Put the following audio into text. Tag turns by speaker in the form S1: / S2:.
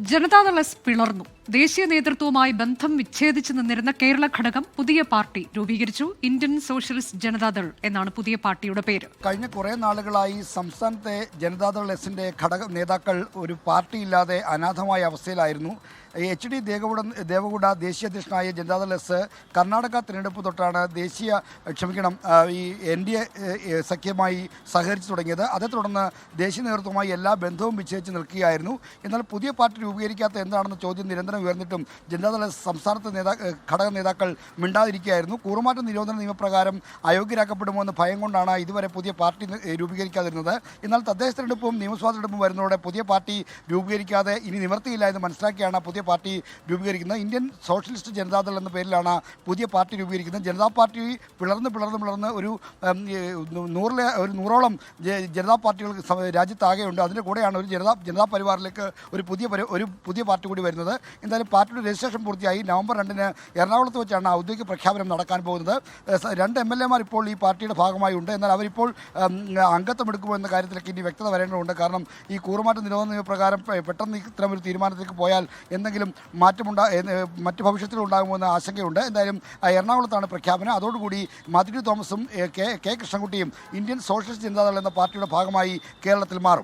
S1: Janata Dal S പിളർന്നു. ദേശീയ നേതൃത്വവുമായി ബന്ധം വിച്ഛേദിച്ചു നിന്നിരുന്ന കേരള ഘടകം പുതിയ പാർട്ടി രൂപീകരിച്ചു. ഇന്ത്യൻ സോഷ്യലിസ്റ്റ് ജനതാദൾ എന്നാണ് പുതിയ പാർട്ടിയുടെ പേര്.
S2: കഴിഞ്ഞ കുറേ നാളുകളായി സംസ്ഥാനത്തെ ജനതാദൾ എസിന്റെ ഘടക നേതാക്കൾ ഒരു പാർട്ടിയില്ലാതെ അനാഥമായ അവസ്ഥയിലായിരുന്നു. എച്ച് ഡി ദേവഗുഡ ദേവഗുഡ ദേശീയ അധ്യക്ഷനായ ജനതാദൾ എസ് കർണാടക തിരഞ്ഞെടുപ്പ് തൊട്ടാണ് ദേശീയ ക്ഷമിക്കണം ഈ എൻ ഡി എ സഖ്യമായി സഹകരിച്ചു തുടങ്ങിയത്. അതേ തുടർന്ന് ദേശീയ നേതൃത്വവുമായി എല്ലാ ബന്ധവും വിച്ഛേദിച്ച് നിൽക്കുകയായിരുന്നു. എന്നാൽ പുതിയ പാർട്ടി രൂപീകരിക്കാത്ത എന്താണെന്ന ചോദ്യം നിരന്തരം ഉയർന്നിട്ടും ജനതാദൾ സംസ്ഥാനത്ത് നേതാ ഘടക നേതാക്കൾ മിണ്ടാതിരിക്കുകയായിരുന്നു. കൂറുമാറ്റ നിരോധന നിയമപ്രകാരം അയോഗ്യരാക്കപ്പെടുമോ എന്ന ഭയം കൊണ്ടാണ് ഇതുവരെ പുതിയ പാർട്ടി രൂപീകരിക്കാതിരുന്നത്. എന്നാൽ തദ്ദേശ തെരഞ്ഞെടുപ്പും നിയമസഭാ തെരഞ്ഞെടുപ്പും വരുന്നതോടെ പുതിയ പാർട്ടി രൂപീകരിക്കാതെ ഇനി നിവർത്തിയില്ല എന്ന് മനസ്സിലാക്കിയാണ് പുതിയ പാർട്ടി രൂപീകരിക്കുന്നത്. ഇന്ത്യൻ സോഷ്യലിസ്റ്റ് ജനതാദൾ എന്ന പേരിലാണ് പുതിയ പാർട്ടി രൂപീകരിക്കുന്നത്. ജനതാ പാർട്ടി പിളർന്ന് പിളർന്ന് പിളർന്ന് ഒരു നൂറിലെ ഒരു നൂറോളം ജനതാ പാർട്ടികൾ രാജ്യത്താകെയുണ്ട്. അതിന്റെ കൂടെയാണ് ഒരു ജനതാ ജനതാ പരിവാറിലേക്ക് ഒരു പുതിയ ഒരു പുതിയ പാർട്ടി കൂടി വരുന്നത്. എന്തായാലും പാർട്ടിയുടെ രജിസ്ട്രേഷൻ പൂർത്തിയായി. നവംബർ രണ്ടിന് എറണാകുളത്ത് വെച്ചാണ് ഔദ്യോഗിക പ്രഖ്യാപനം നടക്കാൻ പോകുന്നത്. രണ്ട് എം എൽ എമാർ ഇപ്പോൾ ഈ പാർട്ടിയുടെ ഭാഗമായി ഉണ്ട്. എന്നാൽ അവരിപ്പോൾ അംഗത്വം എടുക്കുമോ എന്ന കാര്യത്തിലേക്ക് ഇനി വ്യക്തത വരേണ്ടതുണ്ട്. കാരണം ഈ കൂറുമാറ്റ നിരോധന നിയമപ്രകാരം പെട്ടെന്ന് ഇത്തരം ഒരു തീരുമാനത്തിലേക്ക് പോയാൽ എന്തെങ്കിലും മാറ്റമുണ്ടാ മറ്റ് ഭവിഷ്യത്തിൽ ഉണ്ടാകുമോ എന്ന ആശങ്കയുണ്ട്. എന്തായാലും എറണാകുളത്താണ് പ്രഖ്യാപനം. അതോടുകൂടി മധുരി തോമസും കെ കെ കൃഷ്ണൻകുട്ടിയും ഇന്ത്യൻ സോഷ്യലിസ്റ്റ് ജനതാദൾ എന്ന പാർട്ടിയുടെ ഭാഗമായി കേരളത്തിൽ മാറും.